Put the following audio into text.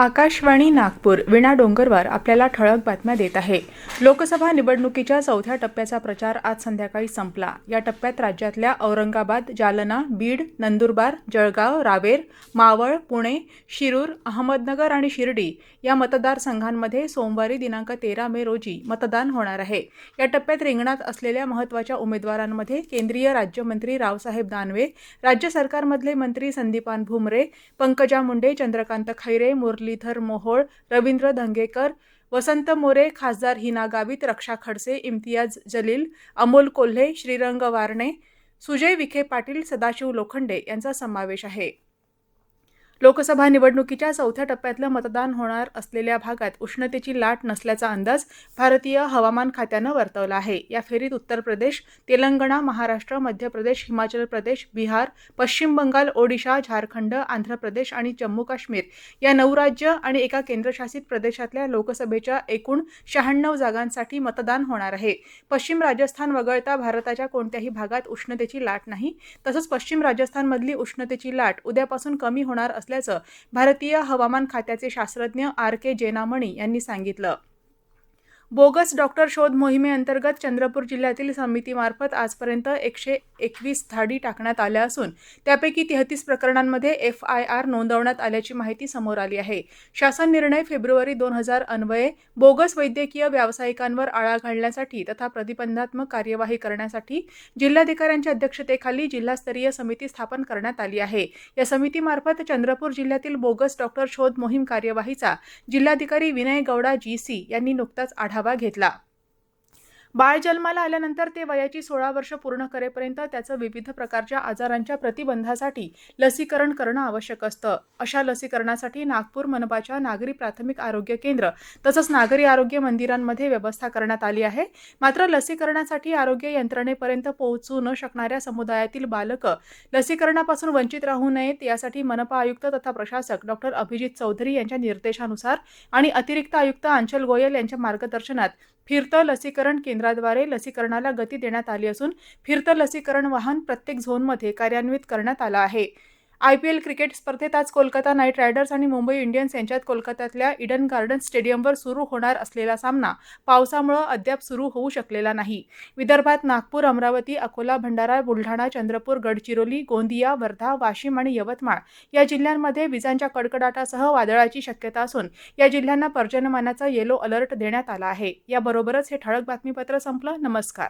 आकाशवाणी नागपूर विणा डोंगरवार आपल्याला ठळक बातम्या देत आहे. लोकसभा निवडणुकीच्या चौथ्या टप्प्याचा प्रचार आज संध्याकाळी संपला. या टप्प्यात राज्यातल्या औरंगाबाद जालना बीड नंदुरबार जळगाव रावेर मावळ पुणे शिरूर अहमदनगर आणि शिर्डी या मतदारसंघांमध्ये सोमवारी दिनांक तेरा मे रोजी मतदान होणार आहे. या टप्प्यात रिंगणात असलेल्या महत्त्वाच्या उमेदवारांमध्ये केंद्रीय राज्यमंत्री रावसाहेब दानवे राज्य सरकारमधले मंत्री संदीपान भुमरे पंकजा मुंडे चंद्रकांत खैरे मुरलीधर मोहोळ रवींद्र धंगेकर वसंत मोरे खासदार हिना गावित रक्षा खडसे इम्तियाज जलील अमोल कोल्हे श्रीरंग वारणे सुजय विखे पाटील सदाशिव लोखंडे यांचा समावेश आहे. लोकसभा निवडणुकीच्या चौथ्या टप्प्यातलं मतदान होणार असलेल्या भागात उष्णतेची लाट नसल्याचा अंदाज भारतीय हवामान खात्यानं वर्तवला आहे. या फेरीत उत्तर प्रदेश तेलंगणा महाराष्ट्र मध्य प्रदेश हिमाचल प्रदेश बिहार पश्चिम बंगाल ओडिशा झारखंड आंध्र प्रदेश आणि जम्मू काश्मीर या नऊ राज्य आणि एका केंद्रशासित प्रदेशातल्या लोकसभेच्या एकूण शहाण्णव जागांसाठी मतदान होणार आहे. पश्चिम राजस्थान वगळता भारताच्या कोणत्याही भागात उष्णतेची लाट नाही. तसंच पश्चिम राजस्थानमधली उष्णतेची लाट उद्यापासून कमी होणार असल्याचं भारतीय हवामान खात्याचे शास्त्रज्ञ आर के जेनामणी यांनी सांगितलं. बोगस डॉक्टर शोध मोहिमेअंतर्गत चंद्रपूर जिल्ह्यातील समितीमार्फत आजपर्यंत एकशे एकवीस धाडी टाकण्यात आल्या असून त्यापैकी तेहतीस प्रकरणांमध्ये एफ आय आर नोंदवण्यात आल्याची माहिती समोर आली आहे. शासन निर्णय फेब्रुवारी दोन हजार अन्वये बोगस वैद्यकीय व्यावसायिकांवर आळा घालण्यासाठी तथा प्रतिबंधात्मक कार्यवाही करण्यासाठी जिल्हाधिकाऱ्यांच्या अध्यक्षतेखाली जिल्हास्तरीय समिती स्थापन करण्यात आली आहे. या समितीमार्फत चंद्रपूर जिल्ह्यातील बोगस डॉक्टर शोध मोहीम कार्यवाहीचा जिल्हाधिकारी विनय गौडा जी सी यांनी नुकताच आढावा आढावा घेतला. बाळ जन्माला आल्यानंतर ते वयाची सोळा वर्ष पूर्ण करेपर्यंत त्याचं विविध प्रकारच्या आजारांच्या प्रतिबंधासाठी लसीकरण करणं आवश्यक असतं. अशा लसीकरणासाठी नागपूर मनपाच्या नागरी प्राथमिक आरोग्य केंद्र तसंच नागरी आरोग्य मंदिरांमध्ये व्यवस्था करण्यात आली आहे. मात्र लसीकरणासाठी आरोग्य यंत्रणेपर्यंत पोहोचू न शकणाऱ्या समुदायातील बालकं लसीकरणापासून वंचित राहू नयेत यासाठी मनपा आयुक्त तथा प्रशासक डॉक्टर अभिजित चौधरी यांच्या निर्देशानुसार आणि अतिरिक्त आयुक्त अंचल गोयल यांच्या मार्गदर्शनात फिरतं लसीकरण केंद्र केंद्राद्वारे लसीकरणाला गती देण्यात आली असून फिरतं लसीकरण वाहन प्रत्येक झोनमध्ये कार्यान्वित करण्यात आलं आहे. आय पी एल क्रिकेट स्पर्धेत आज कोलकाता नाईट रायडर्स आणि मुंबई इंडियन्स यांच्यात कोलकात्यातल्या इडन गार्डन स्टेडियमवर सुरू होणार असलेला सामना पावसामुळं अद्याप सुरू होऊ शकलेला नाही. विदर्भात नागपूर अमरावती अकोला भंडारा बुलढाणा चंद्रपूर गडचिरोली गोंदिया वर्धा वाशिम आणि यवतमाळ या जिल्ह्यांमध्ये विजांच्या कडकडाटासह वादळाची शक्यता असून या जिल्ह्यांना पर्जन्यमानाचा येलो अलर्ट देण्यात आला आहे. याबरोबरच हे ठळक बातमीपत्र संपलं. नमस्कार.